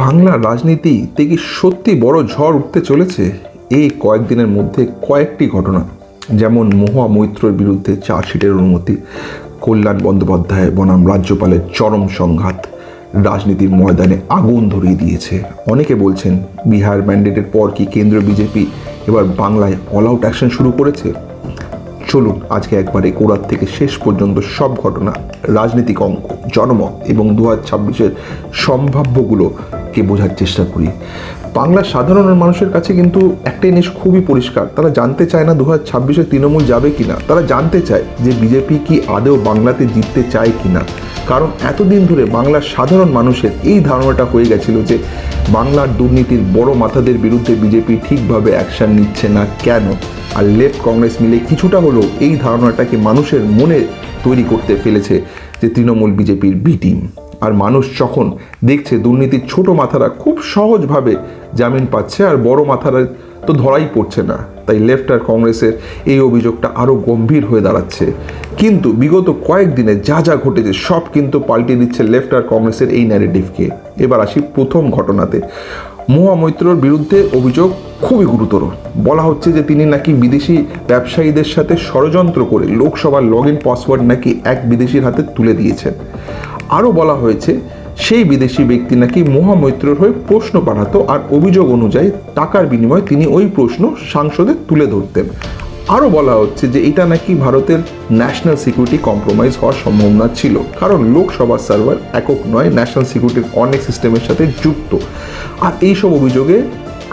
বাংলার রাজনীতি থেকে সত্যি বড় ঝড় উঠতে চলেছে এই কয়েকদিনের মধ্যে কয়েকটি ঘটনা। যেমন মহুয়া মৈত্রর বিরুদ্ধে চার্জশিটের অনুমতি, কল্যাণ বন্দ্যোপাধ্যায় বনাম রাজ্যপালের চরম সংঘাত, রাজনীতির ময়দানে আগুন ধরিয়ে দিয়েছে। অনেকে বলছেন বিহার ম্যান্ডেটের পর কি কেন্দ্র বিজেপি এবার বাংলায় অল আউট অ্যাকশন শুরু করেছে? চলুন আজকে একবারে গোড়ার থেকে শেষ পর্যন্ত সব ঘটনা, রাজনৈতিক অঙ্ক, জনমত এবং দু হাজার ছাব্বিশের সম্ভাব্যগুলোকে বোঝার চেষ্টা করি। বাংলার সাধারণ মানুষের কাছে কিন্তু একটাই জিনিস খুবই পরিষ্কার, তারা জানতে চায় না দু হাজার ছাব্বিশে তৃণমূল যাবে কি না তারা জানতে চায় যে বিজেপি কি আদেও বাংলাতে জিততে চায় কি না কারণ এতদিন ধরে বাংলার সাধারণ মানুষের এই ধারণাটা হয়ে গেছিল যে বাংলার দুর্নীতির বড় মাথাদের বিরুদ্ধে বিজেপি ঠিকভাবে অ্যাকশন নিচ্ছে না কেন? আর লেফট কংগ্রেস মিলে কিছুটা হলেও এই ধারণাটাকে মানুষের মনে তৈরি করতে ফেলেছে যে তৃণমূল বিজেপির বি টিম আর মানুষ যখন দেখছে দুর্নীতির ছোট মাথারা খুব সহজভাবে জামিন পাচ্ছে আর বড় মাথারা তো ধরাই পড়ছে না। তাই লেফট আর কংগ্রেসের এই অভিযোগটা আরও গম্ভীর হয়ে দাঁড়াচ্ছে। কিন্তু বিগত কয়েকদিনে যা যা ঘটেছে, সব কিন্তু পাল্টে দিচ্ছে লেফট আর কংগ্রেসের এই ন্যারেটিভকে এবার আসি প্রথম ঘটনাতে। মহুয়া মৈত্রর বিরুদ্ধে অভিযোগ খুবই গুরুতর। বলা হচ্ছে যে তিনি নাকি বিদেশি ব্যবসায়ীদের সাথে ষড়যন্ত্র করে লোকসভার লগ ইন পাসওয়ার্ড নাকি এক বিদেশির হাতে তুলে দিয়েছেন। আরও বলা হয়েছে সেই বিদেশি ব্যক্তি নাকি মহামৈত্রর হয়ে প্রশ্ন পাঠাতো আর অভিযোগ অনুযায়ী টাকার বিনিময়ে তিনি ওই প্রশ্ন সাংসদে তুলে ধরতেন। আরও বলা হচ্ছে যে এটা নাকি ভারতের ন্যাশনাল সিকিউরিটি কম্প্রোমাইজ হওয়ার সম্ভাবনা ছিল, কারণ লোকসভার সার্ভার একক নয়, ন্যাশনাল সিকিউরিটির অনেক সিস্টেমের সাথে যুক্ত। আর এইসব অভিযোগে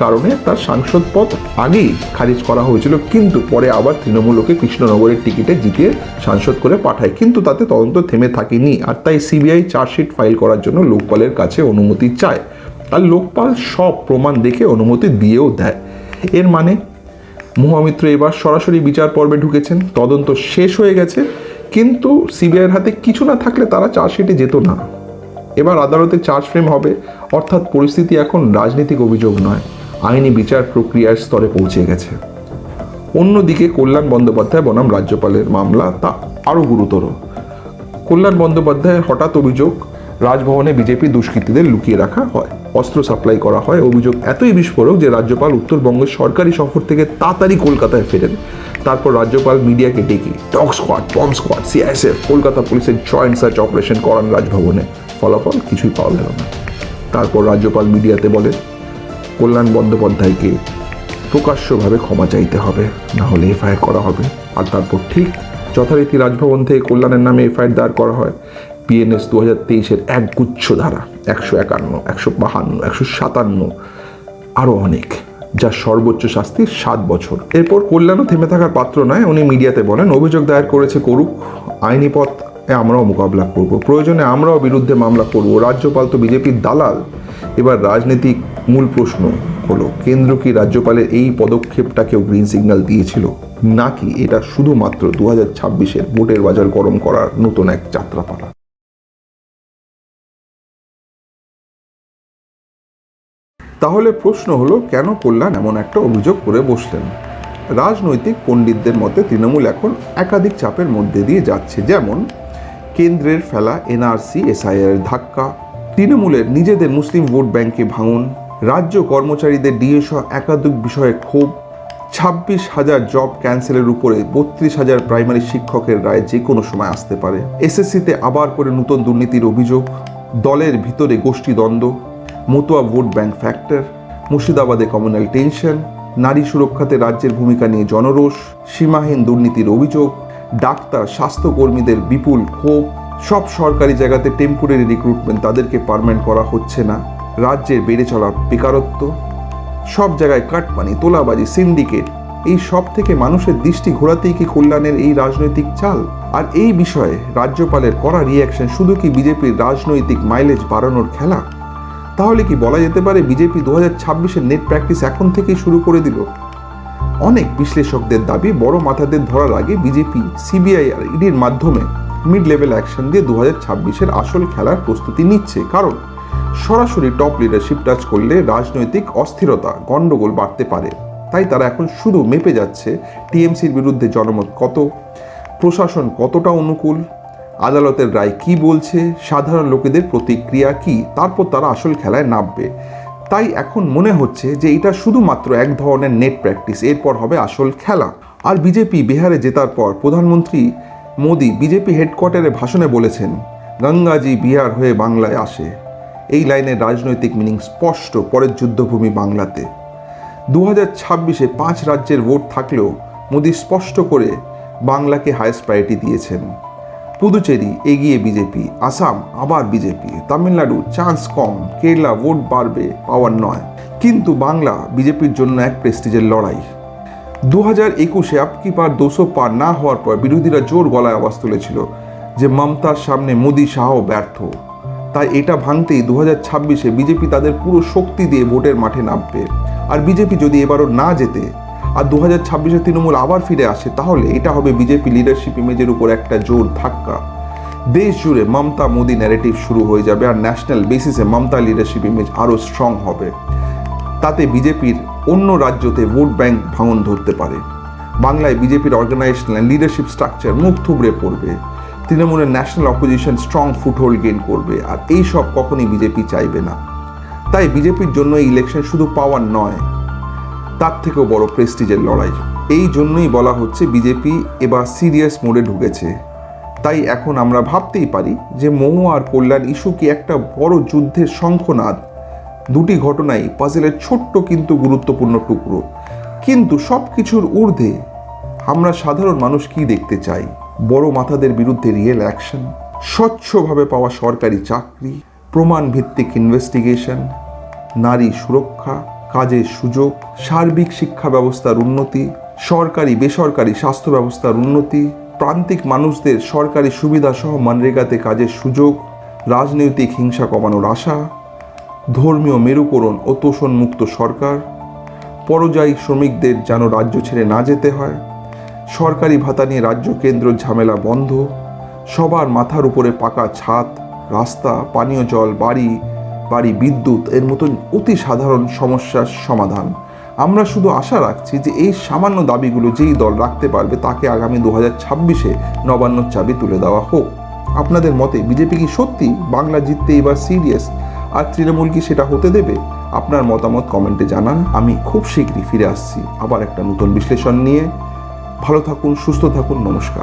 কারণে তার সাংসদ পদ আগেই খারিজ করা হয়েছিল, কিন্তু পরে আবার তৃণমূল ওকে কৃষ্ণনগরের টিকিটে জিতিয়ে সাংসদ করে পাঠায়, কিন্তু তাতে তদন্ত থেমে থাকেনি। আর তাই সিবিআই চার্জশিট ফাইল করার জন্য লোকপালের কাছে অনুমতি চায়। আর লোকপাল সব প্রমাণ দেখে অনুমতি দিয়েও দেয়। এর মানে মহামিত্র এবার সরাসরি বিচার পর্বে ঢুকেছেন। তদন্ত শেষ হয়ে গেছে, কিন্তু সিবিআইয়ের হাতে কিছু না থাকলে তারা চার্জশিটে যেত না। এবার আদালতে চার্জ ফ্রেম হবে, অর্থাৎ পরিস্থিতি এখন রাজনৈতিক অভিযোগ নয়। আইনি বিচার প্রক্রিয়ার স্তরে পৌঁছে গেছে। অন্যদিকে কল্যাণ বন্দ্যোপাধ্যায় বনাম রাজ্যপালের মামলা তা আরও গুরুতর। কল্যাণ বন্দ্যোপাধ্যায়ের হঠাৎ অভিযোগ, রাজভবনে বিজেপি দুষ্কৃতীদের লুকিয়ে রাখা হয়। অস্ত্র সাপ্লাই করা হয়। অভিযোগ এতই বিস্ফোরক যে রাজ্যপাল উত্তরবঙ্গের সরকারি সফর থেকে তাড়াতাড়ি কলকাতায় ফেরেন। তারপর রাজ্যপাল মিডিয়াকে ডেকে dog squad bomb squad CISF Kolkata পুলিশের জয়েন্ট সার্চ অপারেশন করান রাজভবনে। ফলাফল কিছুই পাওয়া গেল না। তারপর রাজ্যপাল মিডিয়াতে বলেন কল্যাণ বন্দ্যোপাধ্যায়কে প্রকাশ্যভাবে ক্ষমা চাইতে হবে, না হলে এফআইআর করা হবে। আর তারপর ঠিক যথারীতি রাজভবন থেকে কল্যাণের নামে এফআইআর দায়ের করা হয়। পিএনএস দু হাজার তেইশের এক গুচ্ছ ধারা, একশো একান্ন, একশো বাহান্ন, একশো সাতান্ন, আরও অনেক যার সর্বোচ্চ শাস্তি সাত বছর। এরপর কল্যাণও থেমে থাকার পাত্র নয়, উনি মিডিয়াতে বলেন, অভিযোগ দায়ের করেছে করুক, আইনি পথ আমরাও মোকাবিলা করব। প্রয়োজনে আমরাও বিরুদ্ধে মামলা করব। রাজ্যপাল তো বিজেপির দালাল এবার রাজনৈতিক মূল প্রশ্ন হলো, কেন্দ্র কি রাজ্যপালের এই পদক্ষেপটাকেও গ্রিন সিগন্যাল দিয়েছিল? নাকি এটা শুধুমাত্র দু হাজার ছাব্বিশের ভোটের বাজার গরম করার নতুন এক যাত্রাপালা? তাহলে প্রশ্ন হলো, কেন কল্যাণ এমন একটা অভিযোগ করে বসলেন? রাজনৈতিক পণ্ডিতদের মতে তৃণমূল এখন একাধিক চাপের মধ্যে দিয়ে যাচ্ছে, যেমন কেন্দ্রের ফেলা এনআরসি, এসআইআর ধাক্কা তৃণমূলের নিজেদের মুসলিম ভোট ব্যাংকে ভাঙন, রাজ্য কর্মচারীদের ডিএ সহ একাধিক বিষয়ে ক্ষোভ, ছাব্বিশ হাজার জব ক্যান্সেলের উপরে বত্রিশ হাজার প্রাইমারি শিক্ষকের রায় যে কোনো সময় আসতে পারে। এসএসসিতে আবার করে নতুন দুর্নীতির অভিযোগ, দলের ভিতরে গোষ্ঠীদ্বন্দ্ব মতুয়া ভোট ব্যাংক ফ্যাক্টর, মুর্শিদাবাদে কমিউনাল টেনশন নারী সুরক্ষাতে রাজ্যের ভূমিকা নিয়ে জনরোষ, সীমাহীন দুর্নীতির অভিযোগ, ডাক্তার, স্বাস্থ্যকর্মীদের বিপুল ক্ষোভ সব সরকারি জায়গাতে টেম্পোরারি রিক্রুটমেন্ট তাদেরকে পারমানেন্ট করা হচ্ছে না। রাজ্যের বেড়ে চলা বেকারত্ব, সব জায়গায় কাটমানি, তোলাবাজি সিন্ডিকেট এই সব থেকে মানুষের দৃষ্টি ঘোরাতেই কি কল্যাণের এই রাজনৈতিক চাল? আর এই বিষয়ে রাজ্যপালের করা রিয়াকশন শুধু কি বিজেপির রাজনৈতিক মাইলেজ বাড়ানোর খেলা? তাহলে কি বলা যেতে পারে বিজেপি দু হাজার ছাব্বিশের নেট প্র্যাকটিস এখন থেকেই শুরু করে দিল? অনেক বিশ্লেষকদের দাবি বড় মাথাদের ধরার আগে বিজেপি সিবিআই আর ইডির মাধ্যমে মিড লেভেল অ্যাকশন দিয়ে দু হাজার ছাব্বিশের আসল খেলার প্রস্তুতি নিচ্ছে। কারণ, সরাসরি টপ লিডারশিপ টাচ করলে রাজনৈতিক অস্থিরতা, গণ্ডগোল বাড়তে পারে। তাই তারা এখন শুধু মেপে যাচ্ছে টিএমসির বিরুদ্ধে জনমত কত, প্রশাসন কতটা অনুকূল, আদালতের রায় কি বলছে, সাধারণ লোকেদের প্রতিক্রিয়া কি, তারপর তারা আসল খেলায় নামবে। তাই এখন মনে হচ্ছে যে এটা শুধুমাত্র এক ধরনের নেট প্র্যাকটিস এরপর হবে আসল খেলা। আর বিজেপি বিহারে জেতার পর প্রধানমন্ত্রী মোদি বিজেপি হেডকোয়ার্টারে ভাষণে বলেছেন, গঙ্গাজি বিহার হয়ে বাংলায় আসে। এই লাইনের রাজনৈতিক মিনিং স্পষ্ট পরের যুদ্ধভূমি বাংলাতে। দু হাজার ছাব্বিশে পাঁচ রাজ্যের ভোট থাকলেও মোদি স্পষ্ট করে বাংলাকে হায়েস্ট প্রায়োরিটি দিয়েছেন। পুদুচেরি এগিয়ে বিজেপি, আসাম আবার বিজেপি, তামিলনাড়ু চান্স কম, কেরালা ভোট বাড়বে, পাওয়ার নয়। কিন্তু বাংলা বিজেপির জন্য এক প্রেস্টিজের লড়াই। দু হাজার একুশে আপকি পার দুশো পার না হওয়ার পর বিরোধীরা জোর গলায় আওয়াজ তুলেছিল যে মমতার সামনে মোদী শাহ ব্যর্থ। তাই এটা ভাঙতেই দু হাজার ছাব্বিশে বিজেপি তাদের পুরো শক্তি দিয়ে ভোটের মাঠে নামবে। আর বিজেপি যদি এবারও না যেতে আর দু হাজার ছাব্বিশে তৃণমূল আবার ফিরে আসে, তাহলে এটা হবে বিজেপি লিডারশিপ ইমেজের উপর একটা জোর ধাক্কা। দেশ জুড়ে মমতা মোদি ন্যারেটিভ শুরু হয়ে যাবে আর ন্যাশনাল বেসিসে মমতা লিডারশিপ ইমেজ আরও স্ট্রং হবে। তাতে বিজেপির অন্য রাজ্যতে ভোট ব্যাংক ভাঙন ধরতে পারে। বাংলায় বিজেপির অর্গানাইজেশনাল লিডারশিপ স্ট্রাকচার মুখ থুবড়ে পড়বে। তৃণমূলের national opposition strong foothold gain করবে। আর এই সব কখনই বিজেপি চাইবে না। তাই বিজেপির জন্য এই ইলেকশন শুধু পাওয়ার নয়, তার থেকেও বড় প্রেস্টিজের লড়াই। এই জন্যই বলা হচ্ছে বিজেপি এবার সিরিয়াস মোডে ঢুকেছে। তাই এখন আমরা ভাবতেই পারি যে মহু আর কল্যাণ ইস্যু কি একটা বড় যুদ্ধের শঙ্খনাদ দুটি ঘটনাই পাজেলের ছোট্ট কিন্তু গুরুত্বপূর্ণ টুকরো। কিন্তু সব কিছুর ঊর্ধ্বে আমরা সাধারণ মানুষ কি দেখতে চাই? বড় মাথাদের বিরুদ্ধে রিয়েল অ্যাকশন স্বচ্ছভাবে পাওয়া সরকারি চাকরি প্রমাণ ভিত্তিক ইনভেস্টিগেশন নারী সুরক্ষা, কাজের সুযোগ, সার্বিক শিক্ষা ব্যবস্থার উন্নতি, সরকারি, বেসরকারি স্বাস্থ্য ব্যবস্থার উন্নতি, প্রান্তিক মানুষদের সরকারি সুবিধা সহ মানরেগাতে কাজের সুযোগ, রাজনৈতিক হিংসা কমানোর আশা ধর্মীয় মেরুকরণ ও তোষণমুক্ত সরকার। পরযায়ী শ্রমিকদের যেন রাজ্য ছেড়ে না যেতে হয়। সরকারি ভাতা নিয়ে রাজ্য কেন্দ্র ঝামেলা বন্ধ। সবার মাথার উপরে পাকা ছাদ, রাস্তা, পানীয় জল, বাড়ি বাড়ি বিদ্যুৎ এর মতন অতি সাধারণ সমস্যার সমাধান। আমরা শুধু আশা রাখছি যে এই সামান্য দাবিগুলো যেই দল রাখতে পারবে তাকে আগামী দু হাজার ছাব্বিশে নবান্নর চাবি তুলে দেওয়া হোক। আপনাদের মতে বিজেপি কি সত্যি বাংলা জিততে এবার সিরিয়াস আর তৃণমূল কি সেটা হতে দেবে? আপনার মতামত কমেন্টে জানান। আমি খুব শীঘ্রই ফিরে আসছি। আবার একটা নতুন বিশ্লেষণ নিয়ে। ভালো থাকুন, সুস্থ থাকুন, নমস্কার।